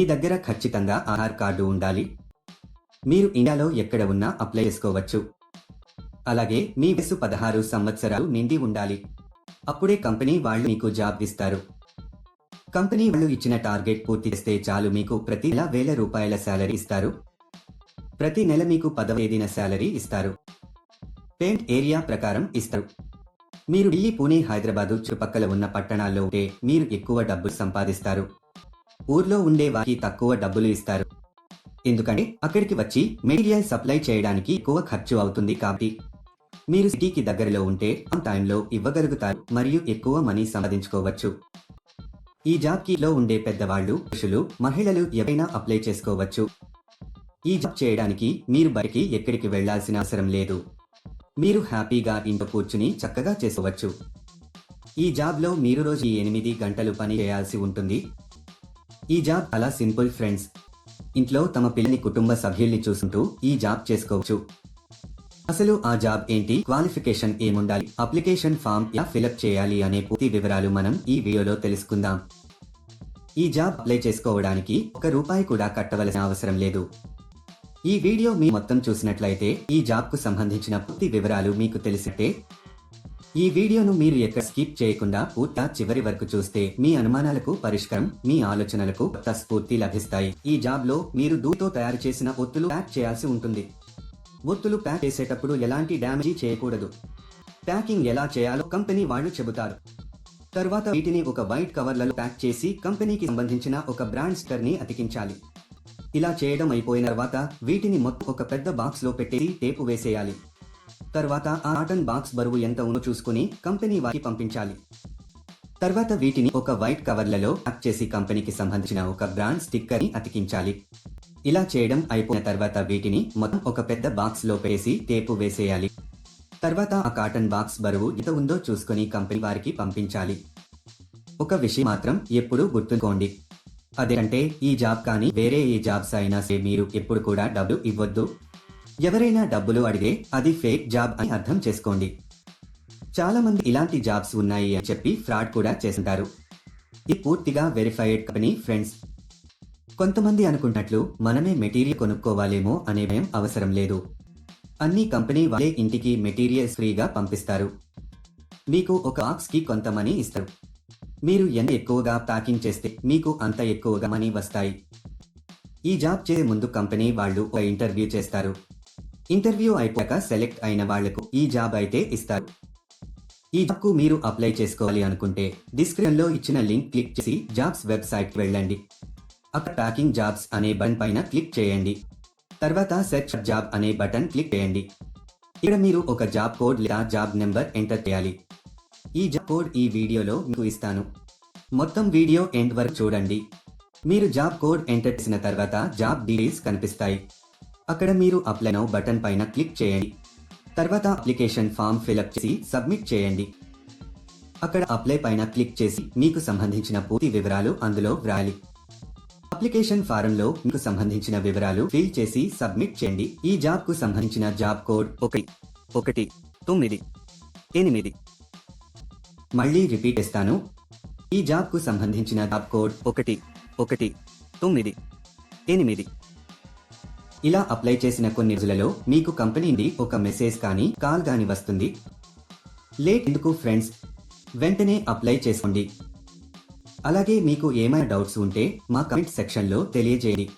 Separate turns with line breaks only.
మీ దగ్గర ఖచ్చితంగా ఆధార్ కార్డు ఉండాలి. మీరు ఇండియాలో ఎక్కడ ఉన్నా అప్లై చేసుకోవచ్చు. అలాగే మీ వయసు పదహారు సంవత్సరాలు నిండి ఉండాలి. అప్పుడే కంపెనీ వాళ్ళు మీకు జాబ్ ఇస్తారు. కంపెనీ వాళ్ళు ఇచ్చిన టార్గెట్ పూర్తి చేస్తే చాలు మీకు ప్రతి నెల వేల రూపాయల శాలరీ ఇస్తారు. ప్రతి నెల మీకు పదవేదిన శాలరీ ఇస్తారు. పేమెంట్ ఏరియా ప్రకారం ఇస్తారు. మీరు ఢిల్లీ పూణే హైదరాబాదు చుట్టుపక్కల ఉన్న పట్టణాల్లో ఉంటే మీరు ఎక్కువ డబ్బులు సంపాదిస్తారు. ఊర్లో ఉండే వారికి తక్కువ డబ్బులు ఇస్తారు. ఎందుకంటే అక్కడికి వచ్చి మెటీరియల్ సప్లై చేయడానికి ఎక్కువ ఖర్చు అవుతుంది కాబట్టి మీరు సిటీకి దగ్గరలో ఉంటే ఆ టైంలో ఇవ్వగలుగుతారు మరియు ఎక్కువ మనీ సంపాదించుకోవచ్చు. ఈ జాబ్లో ఉండే పెద్దవాళ్ళు పురుషులు మహిళలు ఎవరైనా అప్లై చేసుకోవచ్చు. ఈ జాబ్ చేయడానికి మీరు బయటికి ఎక్కడికి వెళ్ళాల్సిన అవసరం లేదు. మీరు హ్యాపీగా ఇంట్లో కూర్చుని చక్కగా చేసుకోవచ్చు. ఈ జాబ్లో మీరు రోజు ఎనిమిది గంటలు పని చేయాల్సి ఉంటుంది. ఈ జాబ్ అలా సింపుల్ ఫ్రెండ్స్. ఇంట్లో తమ పిల్లని కుటుంబ సభ్యుల్ని చూసుకుంటూ ఈ జాబ్ చేసుకోవచ్చు. అసలు ఆ జాబ్ ఏంటి? క్వాలిఫికేషన్ ఏముండాలి? అప్లికేషన్ ఫామ్ ఎలా ఫిలప్ చేయాలి అనే పూర్తి వివరాలు మనం ఈ వీడియోలో తెలుసుకుందాం. ఈ జాబ్ అప్లై చేసుకోవడానికి ఒక రూపాయి కూడా కట్టవలసిన అవసరం లేదు. ఈ వీడియో మీ మొత్తం చూసినట్లయితే ఈ జాబ్కు సంబంధించిన పూర్తి వివరాలు మీకు తెలిసితే ఈ వీడియోను మీరు ఎక్కడ స్కిప్ చేయకుండా పూర్తిగా చివరి వరకు చూస్తే మీ అనుమానాలకు పరిష్కారం మీ ఆలోచనలకు కొత్త స్ఫూర్తి లభిస్తాయి. ఈ జాబ్లో మీరు దూతో తయారు చేసిన ఒత్తులు ప్యాక్ చేయాల్సి ఉంటుంది. ఒత్తులు ప్యాక్ చేసేటప్పుడు ఎలాంటి డ్యామేజీ చేయకూడదు. ప్యాకింగ్ ఎలా చేయాలో కంపెనీ వాళ్ళు చెబుతారు. తర్వాత వీటిని ఒక వైట్ కవర్లలో ప్యాక్ చేసి కంపెనీకి సంబంధించిన ఒక బ్రాండ్ స్టర్ని అతికించాలి. ఇలా చేయడం అయిపోయిన తర్వాత వీటిని మొత్తం ఒక పెద్ద బాక్స్లో పెట్టేసి టేపు వేసేయాలి. తర్వాత ఆ కాటన్ బాక్స్ బరువు ఎంత ఉందో చూసుకుని కంపెనీ వారికి పంపించాలి. తర్వాత వీటిని ఒక వైట్ కవర్లలో ప్యాక్ చేసి కంపెనీకి సంబంధించిన ఒక బ్రాండ్ స్టిక్కర్ని అతికించాలి. ఇలా చేయడం అయిపోయిన తర్వాత వీటిని మొత్తం ఒక పెద్ద బాక్స్లో వేసి టేపు వేసేయాలి. తర్వాత ఆ కాటన్ బాక్స్ బరువు ఎంత ఉందో చూసుకుని కంపెనీ వారికి పంపించాలి. ఒక విషయం మాత్రం ఎప్పుడూ గుర్తుంచుకోండి. అదేంటే ఈ జాబ్ కానీ వేరే ఏ జాబ్స్ అయినా సరే మీరు ఎప్పుడు కూడా డబ్బులు ఇవ్వద్దు. ఎవరైనా డబ్బులు అడిగే అది ఫేక్ జాబ్ అని అర్థం చేసుకోండి. చాలా మంది ఇలాంటి జాబ్స్ ఉన్నాయి అని చెప్పి ఫ్రాడ్ కూడా చేస్తుంటారు. ఇది పూర్తిగా వెరిఫైడ్ కంపెనీ ఫ్రెండ్స్ కొంతమంది అనుకున్నట్లు మనమే మెటీరియల్ కొనుక్కోవాలేమో అనే భయం అవసరం లేదు. అన్ని కంపెనీ వాళ్ళే ఇంటికి మెటీరియల్స్ ఫ్రీగా పంపిస్తారు. మీకు ఒక బాక్స్కి కొంత మనీ ఇస్తారు. మీరు ఎంత ఎక్కువగా ప్యాకింగ్ చేస్తే మీకు అంత ఎక్కువగా మనీ వస్తాయి. ఈ జాబ్ చేసే ముందు కంపెనీ వాళ్ళు ఒక ఇంటర్వ్యూ చేస్తారు. ఇంటర్వ్యూ అయిపోయాక సెలెక్ట్ అయిన వాళ్ళకు ఈ జాబ్ అయితే ఇస్తారు. ఈ జాబ్కు మీరు అప్లై చేసుకోవాలి అనుకుంటే డిస్క్రిప్షన్లో ఇచ్చిన లింక్ క్లిక్ చేసి జాబ్స్ వెబ్సైట్కి వెళ్ళండి. అక్కడ ప్యాకింగ్ జాబ్స్ అనే బటన్ పైన క్లిక్ చేయండి. తర్వాత సెర్చ్ జాబ్ అనే బటన్ క్లిక్ చేయండి. ఇక్కడ మీరు ఒక జాబ్ కోడ్ లేదా జాబ్ నెంబర్ ఎంటర్ చేయాలి. ఈ జాబ్ కోడ్ ఈ వీడియోలో మీకు ఇస్తాను. మొత్తం వీడియో ఎండ్ వరకు చూడండి. మీరు జాబ్ కోడ్ ఎంటర్ చేసిన తర్వాత జాబ్ డీటెయిల్స్ కనిపిస్తాయి. అక్కడ మీరు అప్లై నౌ బటన్ పైన క్లిక్ చేయండి. తర్వాత అప్లికేషన్ ఫామ్ ఫిలప్ చేసి సబ్మిట్ చేయండి. అక్కడ అప్లై పైన క్లిక్ చేసి మీకు సంబంధించిన పూర్తి వివరాలు అందులో వ్రాయాలి. అప్లికేషన్ ఫారంలో మీకు సంబంధించిన వివరాలు ఫిల్ చేసి సబ్మిట్ చేయండి. ఈ జాబ్కు సంబంధించిన జాబ్ కోడ్ ఒకటి ఒకటి తొమ్మిది ఎనిమిది. మళ్ళీ రిపీట్ ఇస్తాను ఈ జాబ్కు సంబంధించిన జాబ్ కోడ్ ఒకటి ఒకటి తొమ్మిది ఎనిమిది. ఇలా అప్లై చేసిన కొన్ని రోజులలో మీకు కంపెనీ నుండి ఒక మెసేజ్ కానీ కాల్ కానీ వస్తుంది. లేట్ ఎందుకు ఫ్రెండ్స్? వెంటనే అప్లై చేసుకోండి. అలాగే మీకు ఏమైనా డౌట్స్ ఉంటే మా కమెంట్ సెక్షన్లో తెలియజేయండి.